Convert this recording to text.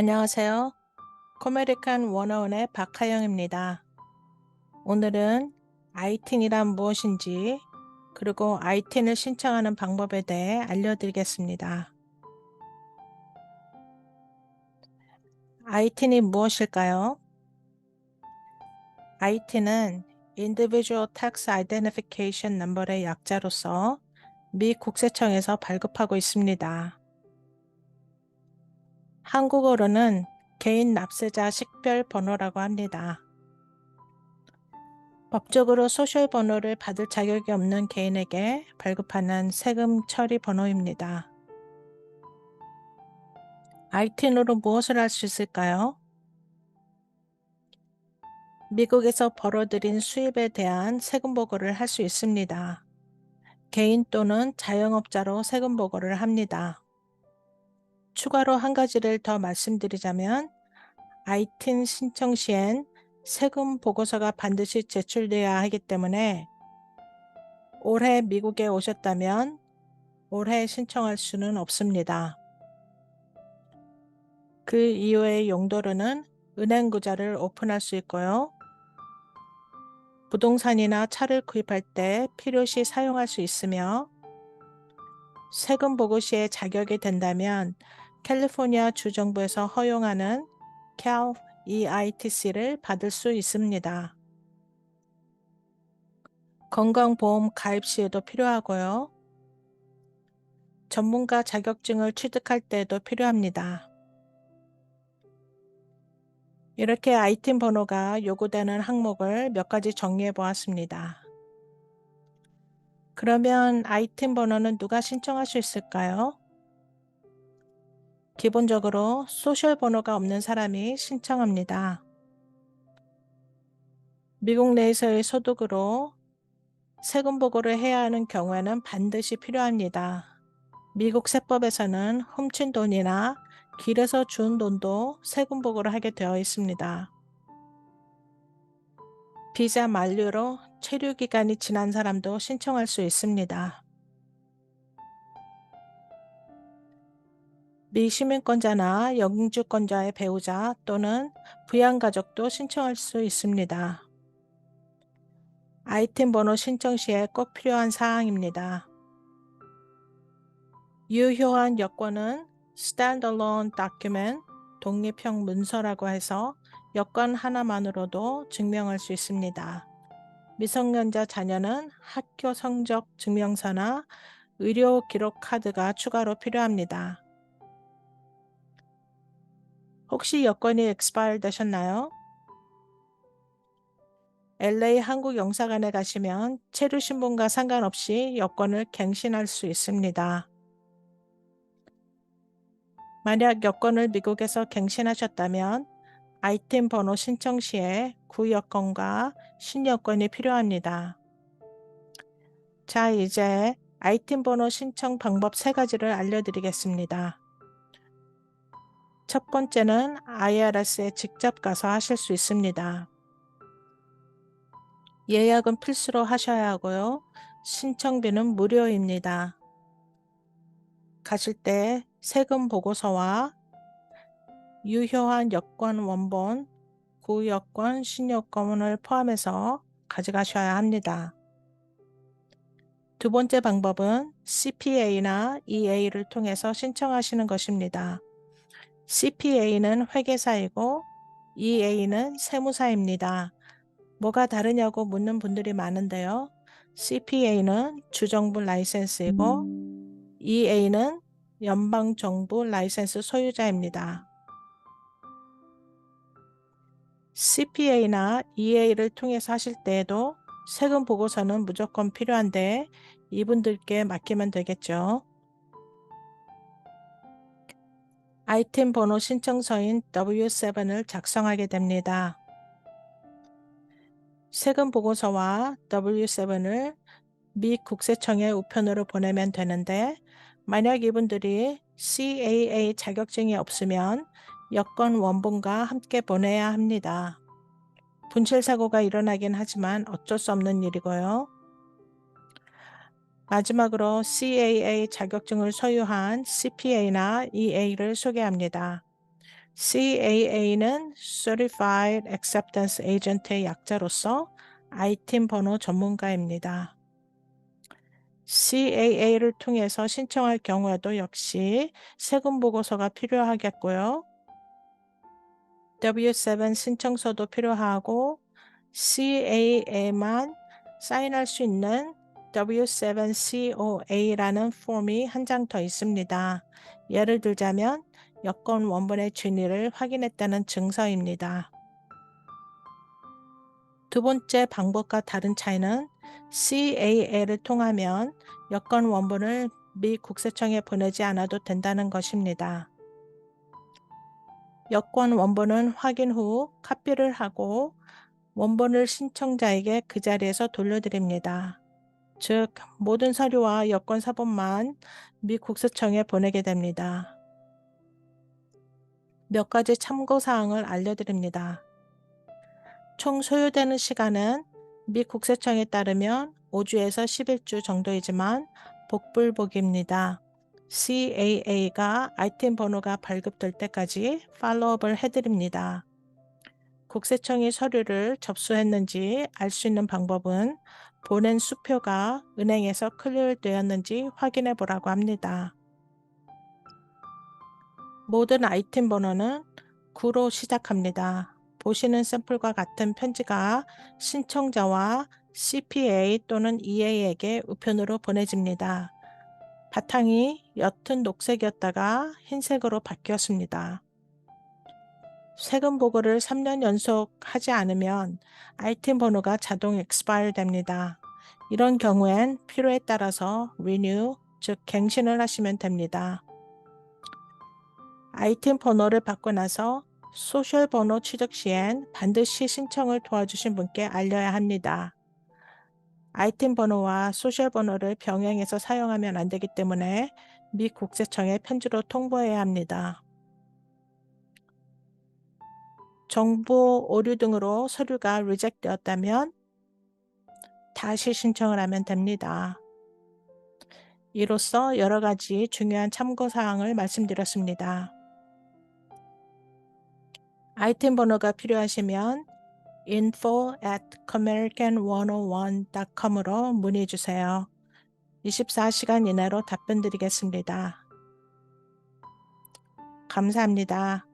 안녕하세요. 코메리칸 101의 박하영입니다. 오늘은 ITIN이란 무엇인지 그리고 ITIN을 신청하는 방법에 대해 알려드리겠습니다. ITIN이 무엇일까요? ITIN은 Individual Tax Identification Number의 약자로서 미 국세청에서 발급하고 있습니다. 한국어로는 개인 납세자 식별 번호라고 합니다. 법적으로 소셜 번호를 받을 자격이 없는 개인에게 발급하는 세금 처리 번호입니다. ITIN으로 무엇을 할 수 있을까요? 미국에서 벌어들인 수입에 대한 세금 보고를 할 수 있습니다. 개인 또는 자영업자로 세금 보고를 합니다. 추가로 한 가지를 더 말씀드리자면 ITIN 신청 시엔 세금 보고서가 반드시 제출돼야 하기 때문에 올해 미국에 오셨다면 올해 신청할 수는 없습니다. 그 이후의 용도로는 은행 구자를 오픈할 수 있고요. 부동산이나 차를 구입할 때 필요시 사용할 수 있으며 세금 보고 시에 자격이 된다면 캘리포니아 주정부에서 허용하는 CAL EITC를 받을 수 있습니다. 건강보험 가입 시에도 필요하고요. 전문가 자격증을 취득할 때에도 필요합니다. 이렇게 아이템 번호가 요구되는 항목을 몇 가지 정리해 보았습니다. 그러면 아이템 번호는 누가 신청할 수 있을까요? 기본적으로 소셜 번호가 없는 사람이 신청합니다. 미국 내에서의 소득으로 세금 보고를 해야 하는 경우에는 반드시 필요합니다. 미국 세법에서는 훔친 돈이나 길에서 준 돈도 세금 보고를 하게 되어 있습니다. 비자 만료로 체류 기간이 지난 사람도 신청할 수 있습니다. 미시민권자나 영주권자의 배우자 또는 부양가족도 신청할 수 있습니다. 아이템 번호 신청 시에 꼭 필요한 사항입니다. 유효한 여권은 Standalone Document, 독립형 문서라고 해서 여권 하나만으로도 증명할 수 있습니다. 미성년자 자녀는 학교 성적 증명서나 의료 기록 카드가 추가로 필요합니다. 혹시 여권이 expire 되셨나요? LA 한국 영사관에 가시면 체류 신분과 상관없이 여권을 갱신할 수 있습니다. 만약 여권을 미국에서 갱신하셨다면 아이템 번호 신청 시에 구여권과 신여권이 필요합니다. 자, 이제 아이템 번호 신청 방법 세 가지를 알려드리겠습니다. 첫 번째는 IRS에 직접 가서 하실 수 있습니다. 예약은 필수로 하셔야 하고요. 신청비는 무료입니다. 가실 때 세금 보고서와 유효한 여권 원본, 구여권, 신여권을 포함해서 가져가셔야 합니다. 두 번째 방법은 CPA나 EA를 통해서 신청하시는 것입니다. CPA는 회계사이고 EA는 세무사입니다. 뭐가 다르냐고 묻는 분들이 많은데요. CPA는 주정부 라이센스이고 EA는 연방정부 라이센스 소유자입니다. CPA나 EA를 통해서 하실 때에도 세금 보고서는 무조건 필요한데 이분들께 맡기면 되겠죠. 아이템 번호 신청서인 W7을 작성하게 됩니다. 세금 보고서와 W7을 미 국세청에 우편으로 보내면 되는데 만약 이분들이 CAA 자격증이 없으면 여권 원본과 함께 보내야 합니다. 분실 사고가 일어나긴 하지만 어쩔 수 없는 일이고요. 마지막으로 CAA 자격증을 소유한 CPA나 EA를 소개합니다. CAA는 Certified Acceptance Agent의 약자로서 아이템 번호 전문가입니다. CAA를 통해서 신청할 경우에도 역시 세금 보고서가 필요하겠고요. W7 신청서도 필요하고 CAA만 사인할 수 있는 W7COA라는 폼이 한 장 더 있습니다. 예를 들자면 여권 원본의 진위를 확인했다는 증서입니다. 두 번째 방법과 다른 차이는 CAA를 통하면 여권 원본을 미 국세청에 보내지 않아도 된다는 것입니다. 여권 원본은 확인 후 카피를 하고 원본을 신청자에게 그 자리에서 돌려드립니다. 즉, 모든 서류와 여권 사본만 미 국세청에 보내게 됩니다. 몇 가지 참고사항을 알려드립니다. 총 소요되는 시간은 미 국세청에 따르면 5주에서 11주 정도이지만 복불복입니다. CAA가 아이템 번호가 발급될 때까지 팔로업을 해드립니다. 국세청이 서류를 접수했는지 알 수 있는 방법은 보낸 수표가 은행에서 클리어되었는지 확인해 보라고 합니다. 모든 아이템 번호는 9로 시작합니다. 보시는 샘플과 같은 편지가 신청자와 CPA 또는 EA에게 우편으로 보내집니다. 바탕이 옅은 녹색이었다가 흰색으로 바뀌었습니다. 세금 보고를 3년 연속 하지 않으면 아이템 번호가 자동 expire 됩니다. 이런 경우엔 필요에 따라서 renew, 즉 갱신을 하시면 됩니다. 아이템 번호를 받고 나서 소셜 번호 취득 시엔 반드시 신청을 도와주신 분께 알려야 합니다. 아이템 번호와 소셜 번호를 병행해서 사용하면 안 되기 때문에 미 국세청에 편지로 통보해야 합니다. 정보 오류 등으로 서류가 리젝 되었다면 다시 신청을 하면 됩니다. 이로써 여러 가지 중요한 참고사항을 말씀드렸습니다. 아이템 번호가 필요하시면 info at comerican101.com으로 문의 주세요. 24시간 이내로 답변 드리겠습니다. 감사합니다.